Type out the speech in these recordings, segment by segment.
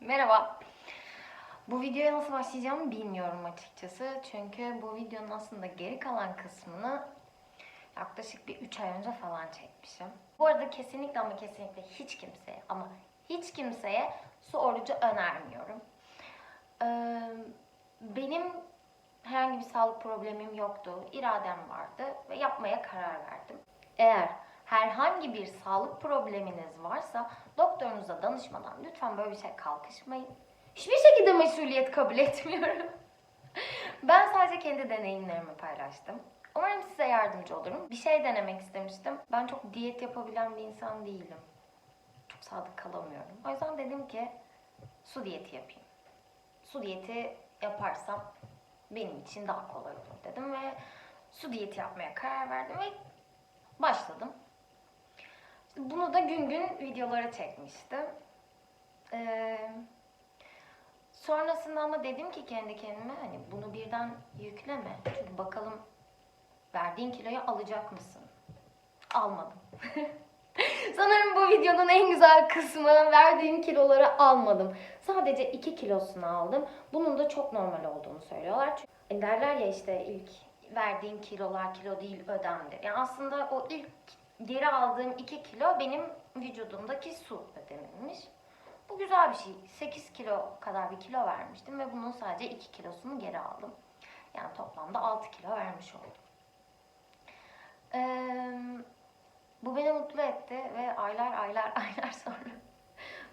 Merhaba. Bu videoya nasıl başlayacağımı bilmiyorum açıkçası. Çünkü bu videonun aslında geri kalan kısmını yaklaşık bir 3 ay önce falan çekmişim. Bu arada kesinlikle ama kesinlikle hiç kimseye ama hiç kimseye su orucu önermiyorum. Ee, benim herhangi bir sağlık problemim yoktu. İradem vardı ve yapmaya karar verdim. Eğer herhangi bir sağlık probleminiz varsa doktorunuza danışmadan lütfen böyle bir şey kalkışmayın. Hiçbir şekilde mesuliyet kabul etmiyorum. ben sadece kendi deneyimlerimi paylaştım. Umarım size yardımcı olurum. Bir şey denemek istemiştim. Ben çok diyet yapabilen bir insan değilim. Çok sadık kalamıyorum. O yüzden dedim ki su diyeti yapayım. Su diyeti yaparsam benim için daha kolay olur dedim ve su diyeti yapmaya karar verdim ve başladım. Bunu da gün gün videolara çekmiştim. Ee, sonrasında ama dedim ki kendi kendime hani bunu birden yükleme. Çünkü bakalım verdiğin kiloyu alacak mısın? Almadım. Sanırım bu videonun en güzel kısmı verdiğim kiloları almadım. Sadece 2 kilosunu aldım. Bunun da çok normal olduğunu söylüyorlar. Çünkü derler ya işte ilk verdiğim kilolar kilo değil ödemdir. Yani aslında o ilk geri aldığım 2 kilo benim vücudumdaki su ödemimmiş. Bu güzel bir şey. 8 kilo kadar bir kilo vermiştim ve bunun sadece 2 kilosunu geri aldım. Yani toplamda 6 kilo vermiş oldum. Ee, bu beni mutlu etti ve aylar aylar aylar sonra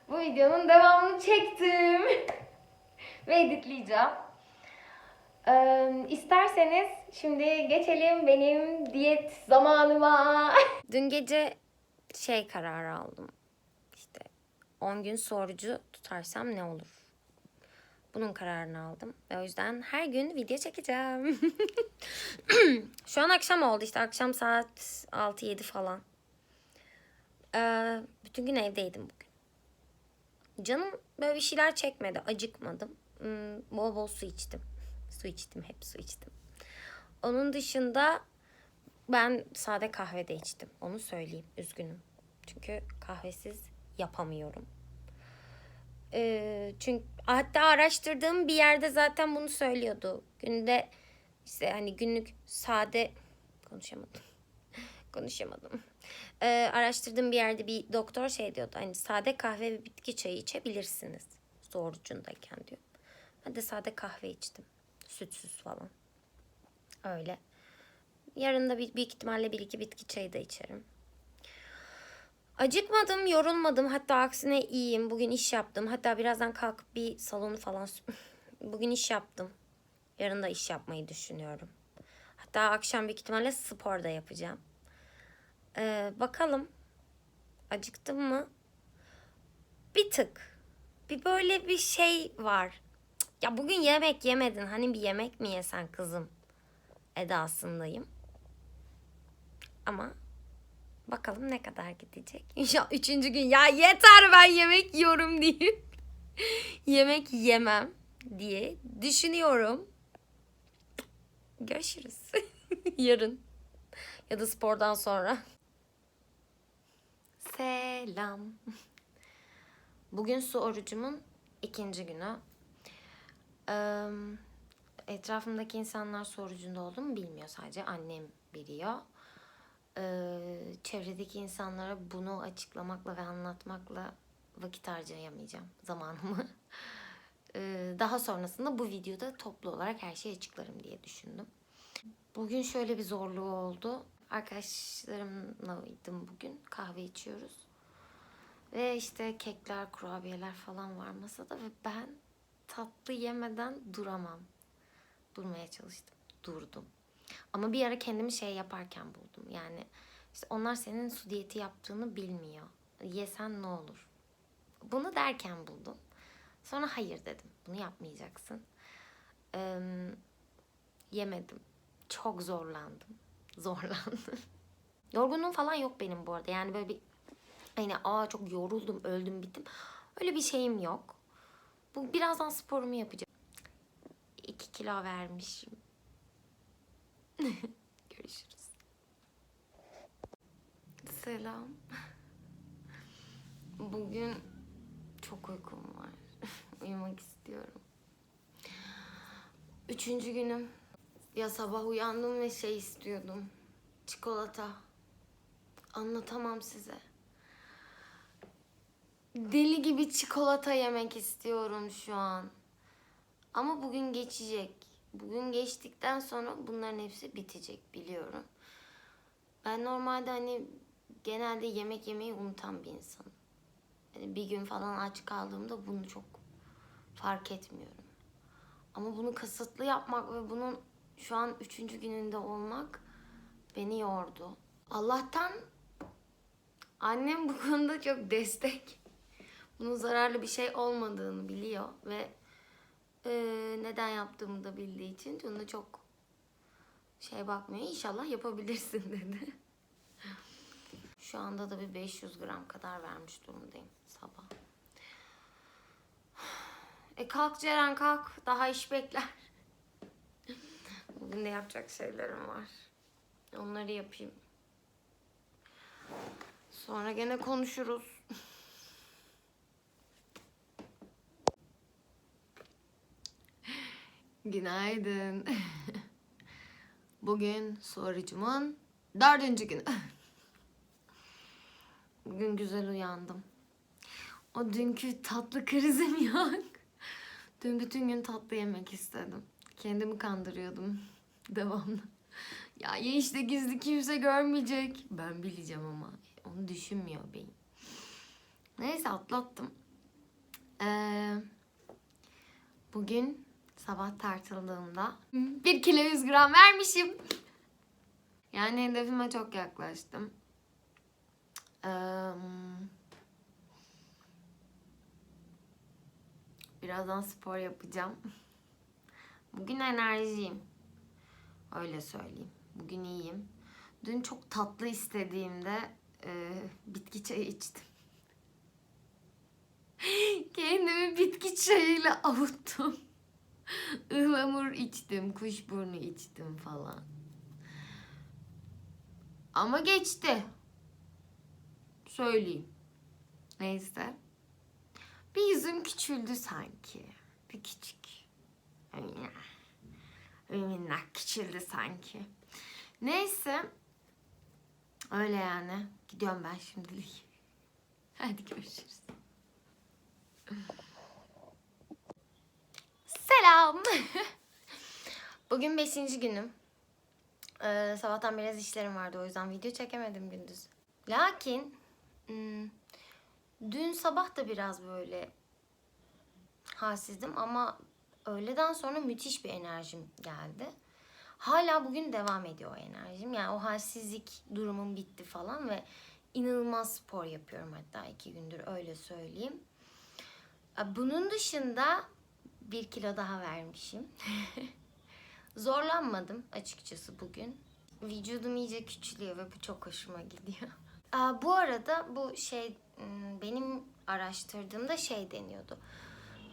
bu videonun devamını çektim ve editleyeceğim. Ee, isterseniz şimdi geçelim benim diyet zamanıma. Dün gece şey kararı aldım. İşte 10 gün sorucu tutarsam ne olur? Bunun kararını aldım. Ve o yüzden her gün video çekeceğim. Şu an akşam oldu işte. Akşam saat 6-7 falan. Ee, bütün gün evdeydim bugün. Canım böyle bir şeyler çekmedi. Acıkmadım. Hmm, bol bol su içtim. Su içtim. Hep su içtim. Onun dışında ben sade kahve de içtim. Onu söyleyeyim. Üzgünüm. Çünkü kahvesiz yapamıyorum. Ee, çünkü hatta araştırdığım bir yerde zaten bunu söylüyordu. Günde işte hani günlük sade konuşamadım. konuşamadım. Ee, araştırdığım bir yerde bir doktor şey diyordu. Hani sade kahve ve bitki çayı içebilirsiniz. Su orucundayken diyor. Ben de sade kahve içtim. Sütsüz falan. Öyle. Yarın da bir, büyük ihtimalle bir iki bitki çayı da içerim. Acıkmadım, yorulmadım. Hatta aksine iyiyim. Bugün iş yaptım. Hatta birazdan kalkıp bir salonu falan... Bugün iş yaptım. Yarın da iş yapmayı düşünüyorum. Hatta akşam büyük ihtimalle spor da yapacağım. Ee, bakalım. Acıktım mı? Bir tık. Bir böyle bir şey var. Ya bugün yemek yemedin. Hani bir yemek mi yesen kızım? edasındayım. Ama bakalım ne kadar gidecek. İnşallah üçüncü gün ya yeter ben yemek yiyorum deyip yemek yemem diye düşünüyorum. Görüşürüz. Yarın ya da spordan sonra. Selam. Bugün su orucumun ikinci günü. Etrafımdaki insanlar sorucunda olduğumu bilmiyor sadece annem biliyor. Çevredeki insanlara bunu açıklamakla ve anlatmakla vakit harcayamayacağım zamanımı. Daha sonrasında bu videoda toplu olarak her şeyi açıklarım diye düşündüm. Bugün şöyle bir zorluğu oldu. Arkadaşlarımlaydım bugün. Kahve içiyoruz. Ve işte kekler, kurabiyeler falan var masada ve ben tatlı yemeden duramam durmaya çalıştım. Durdum. Ama bir ara kendimi şey yaparken buldum. Yani işte onlar senin su diyeti yaptığını bilmiyor. Yesen ne olur? Bunu derken buldum. Sonra hayır dedim. Bunu yapmayacaksın. Ee, yemedim. Çok zorlandım. Zorlandım. Yorgunluğum falan yok benim bu arada. Yani böyle bir hani aa çok yoruldum, öldüm, bittim. Öyle bir şeyim yok. Bu birazdan sporumu yapacağım. 2 kilo vermişim. Görüşürüz. Selam. Bugün çok uykum var. Uyumak istiyorum. Üçüncü günüm. Ya sabah uyandım ve şey istiyordum. Çikolata. Anlatamam size. Deli gibi çikolata yemek istiyorum şu an. Ama bugün geçecek. Bugün geçtikten sonra bunların hepsi bitecek biliyorum. Ben normalde hani genelde yemek yemeyi unutan bir insanım. Hani bir gün falan aç kaldığımda bunu çok fark etmiyorum. Ama bunu kasıtlı yapmak ve bunun şu an üçüncü gününde olmak beni yordu. Allah'tan annem bu konuda çok destek. Bunun zararlı bir şey olmadığını biliyor ve e, neden yaptığımı da bildiği için ona çok şey bakmıyor. İnşallah yapabilirsin dedi. Şu anda da bir 500 gram kadar vermiş durumdayım sabah. E kalk Ceren kalk. Daha iş bekler. Bugün de yapacak şeylerim var. Onları yapayım. Sonra gene konuşuruz. Günaydın. Bugün sorucumun dördüncü günü. Bugün güzel uyandım. O dünkü tatlı krizim yok. Dün bütün gün tatlı yemek istedim. Kendimi kandırıyordum devamlı. Ya ye işte gizli kimse görmeyecek. Ben bileceğim ama onu düşünmüyor beyin. Neyse atlattım. Ee, bugün sabah tartıldığımda 1 kilo 100 gram vermişim. Yani hedefime çok yaklaştım. Ee, birazdan spor yapacağım. Bugün enerjiyim. Öyle söyleyeyim. Bugün iyiyim. Dün çok tatlı istediğimde e, bitki çayı içtim. Kendimi bitki çayıyla avuttum. Ihlamur içtim, kuşburnu içtim falan. Ama geçti. Söyleyeyim. Neyse. Bir yüzüm küçüldü sanki. Bir küçük. Bir minnak küçüldü sanki. Neyse. Öyle yani. Gidiyorum ben şimdilik. Hadi görüşürüz. Selam. Bugün beşinci günüm. Ee, sabahtan biraz işlerim vardı o yüzden video çekemedim gündüz. Lakin hmm, dün sabah da biraz böyle halsizdim ama öğleden sonra müthiş bir enerjim geldi. Hala bugün devam ediyor o enerjim. Yani o halsizlik durumum bitti falan ve inanılmaz spor yapıyorum hatta iki gündür öyle söyleyeyim. Bunun dışında bir kilo daha vermişim. Zorlanmadım açıkçası bugün. Vücudum iyice küçülüyor ve bu çok hoşuma gidiyor. Aa, bu arada bu şey ım, benim araştırdığımda şey deniyordu.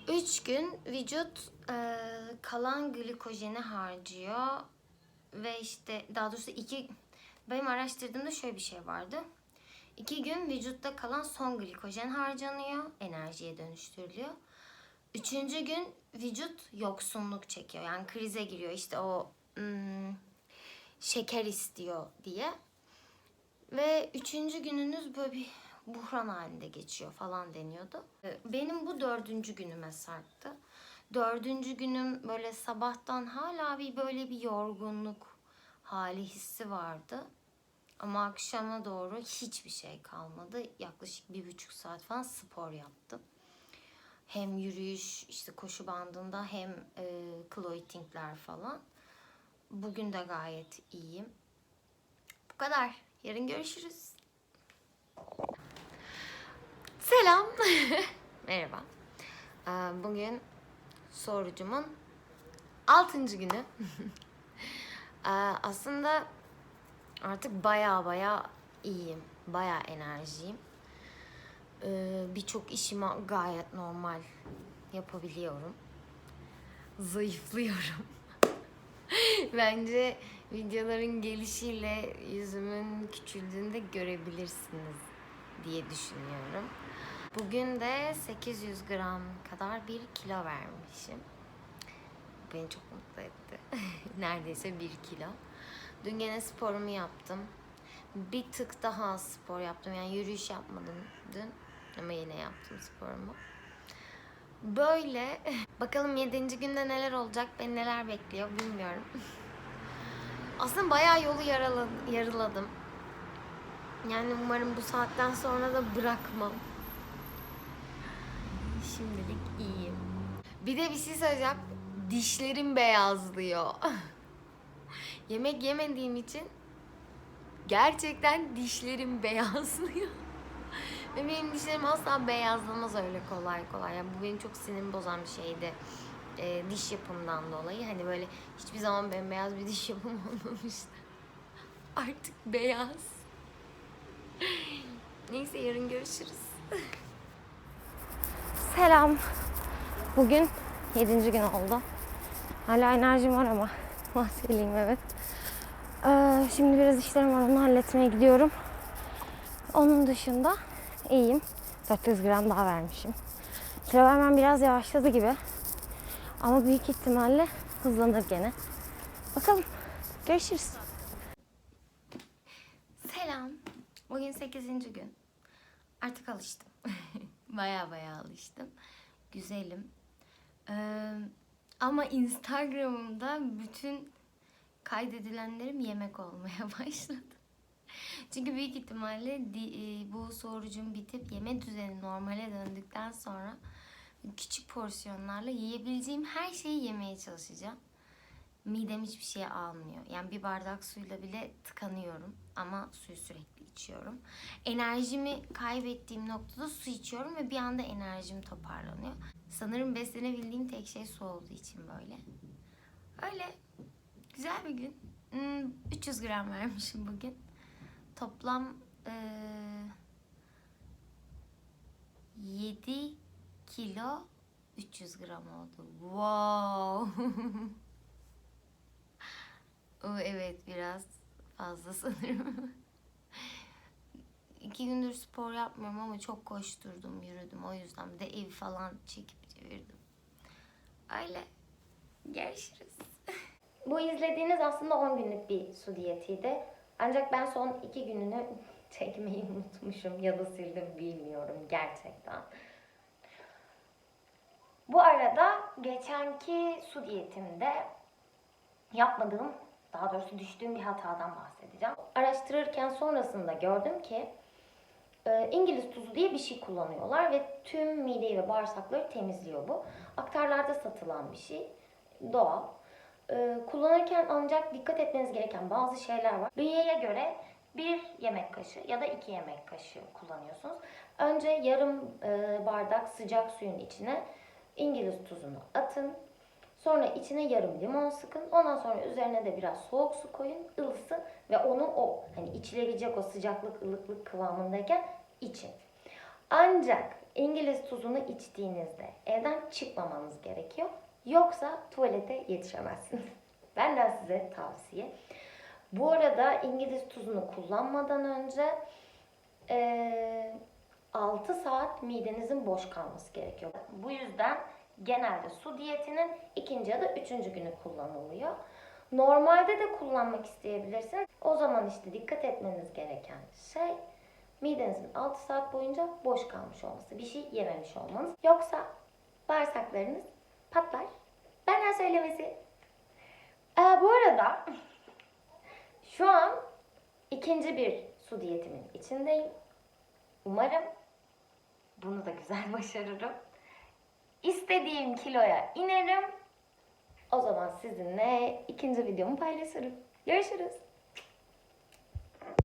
Üç gün vücut e, kalan glikojeni harcıyor ve işte daha doğrusu iki benim araştırdığımda şöyle bir şey vardı. İki gün vücutta kalan son glikojen harcanıyor, enerjiye dönüştürülüyor. Üçüncü gün vücut yoksunluk çekiyor. Yani krize giriyor. İşte o hmm, şeker istiyor diye. Ve üçüncü gününüz böyle bir buhran halinde geçiyor falan deniyordu. Benim bu dördüncü günüme sarktı. Dördüncü günüm böyle sabahtan hala bir böyle bir yorgunluk hali hissi vardı. Ama akşama doğru hiçbir şey kalmadı. Yaklaşık bir buçuk saat falan spor yaptım. Hem yürüyüş, işte koşu bandında hem e, clothingler falan. Bugün de gayet iyiyim. Bu kadar. Yarın görüşürüz. Selam. Merhaba. Ee, Bugün sorucumun altıncı günü. Ee, Aslında artık baya baya iyiyim. Baya enerjiyim. Ee, Birçok işimi gayet normal yapabiliyorum. Zayıflıyorum. Bence videoların gelişiyle yüzümün küçüldüğünü de görebilirsiniz diye düşünüyorum. Bugün de 800 gram kadar bir kilo vermişim. beni çok mutlu etti. Neredeyse bir kilo. Dün gene sporumu yaptım. Bir tık daha spor yaptım. Yani yürüyüş yapmadım dün. Ama yine yaptım sporumu. Böyle. Bakalım 7. günde neler olacak, beni neler bekliyor bilmiyorum. Aslında bayağı yolu yarıladım. Yani umarım bu saatten sonra da bırakmam. Şimdilik iyiyim. Bir de bir şey söyleyeceğim. Dişlerim beyazlıyor. Yemek yemediğim için gerçekten dişlerim beyazlıyor. Ve benim dişlerim asla beyazlamaz öyle kolay kolay. Yani bu benim çok sinirimi bozan bir şeydi. Ee, diş yapımından dolayı. Hani böyle hiçbir zaman bembeyaz bir diş yapım olmamıştı. Artık beyaz. Neyse yarın görüşürüz. Selam. Bugün 7. gün oldu. Hala enerjim var ama bahsedeyim evet. Ee, şimdi biraz işlerim var onu halletmeye gidiyorum. Onun dışında iyiyim. 400 gram daha vermişim. Kilo vermem biraz yavaşladı gibi. Ama büyük ihtimalle hızlanır gene. Bakalım. Görüşürüz. Selam. Bugün 8. gün. Artık alıştım. baya baya alıştım. Güzelim. Ee, ama Instagram'ımda bütün kaydedilenlerim yemek olmaya başladı. Çünkü büyük ihtimalle e, bu sorucum bitip yeme düzeni normale döndükten sonra küçük porsiyonlarla yiyebileceğim her şeyi yemeye çalışacağım. Midem hiçbir şey almıyor. Yani bir bardak suyla bile tıkanıyorum ama suyu sürekli içiyorum. Enerjimi kaybettiğim noktada su içiyorum ve bir anda enerjim toparlanıyor. Sanırım beslenebildiğim tek şey su olduğu için böyle. Öyle güzel bir gün. Hmm, 300 gram vermişim bugün. Toplam eee 7 kilo 300 gram oldu. Wow. Evet biraz fazla sanırım. İki gündür spor yapmıyorum ama çok koşturdum, yürüdüm. O yüzden bir de ev falan çekip çevirdim. Öyle. Görüşürüz. Bu izlediğiniz aslında 10 günlük bir su diyetiydi. Ancak ben son 2 gününü çekmeyi unutmuşum ya da sildim bilmiyorum gerçekten. Bu arada geçenki su diyetimde yapmadığım, daha doğrusu düştüğüm bir hatadan bahsedeceğim. Araştırırken sonrasında gördüm ki e, İngiliz tuzu diye bir şey kullanıyorlar ve tüm mideyi ve bağırsakları temizliyor bu. Aktarlarda satılan bir şey. Doğal. E, kullanırken ancak dikkat etmeniz gereken bazı şeyler var. Bünyeye göre bir yemek kaşığı ya da iki yemek kaşığı kullanıyorsunuz. Önce yarım e, bardak sıcak suyun içine İngiliz tuzunu atın. Sonra içine yarım limon sıkın. Ondan sonra üzerine de biraz soğuk su koyun, ılısın ve onu o hani içilebilecek o sıcaklık, ılıklık kıvamındayken için. Ancak İngiliz tuzunu içtiğinizde evden çıkmamanız gerekiyor. Yoksa tuvalete yetişemezsiniz. Benden size tavsiye. Bu arada İngiliz tuzunu kullanmadan önce eee 6 saat midenizin boş kalması gerekiyor. Bu yüzden genelde su diyetinin ikinci ya da üçüncü günü kullanılıyor. Normalde de kullanmak isteyebilirsiniz. O zaman işte dikkat etmeniz gereken şey midenizin 6 saat boyunca boş kalmış olması. Bir şey yememiş olmanız. Yoksa bağırsaklarınız patlar. Benden söylemesi. Ee, bu arada şu an ikinci bir su diyetimin içindeyim. Umarım bunu da güzel başarırım. İstediğim kiloya inerim. O zaman sizinle ikinci videomu paylaşırım. Görüşürüz.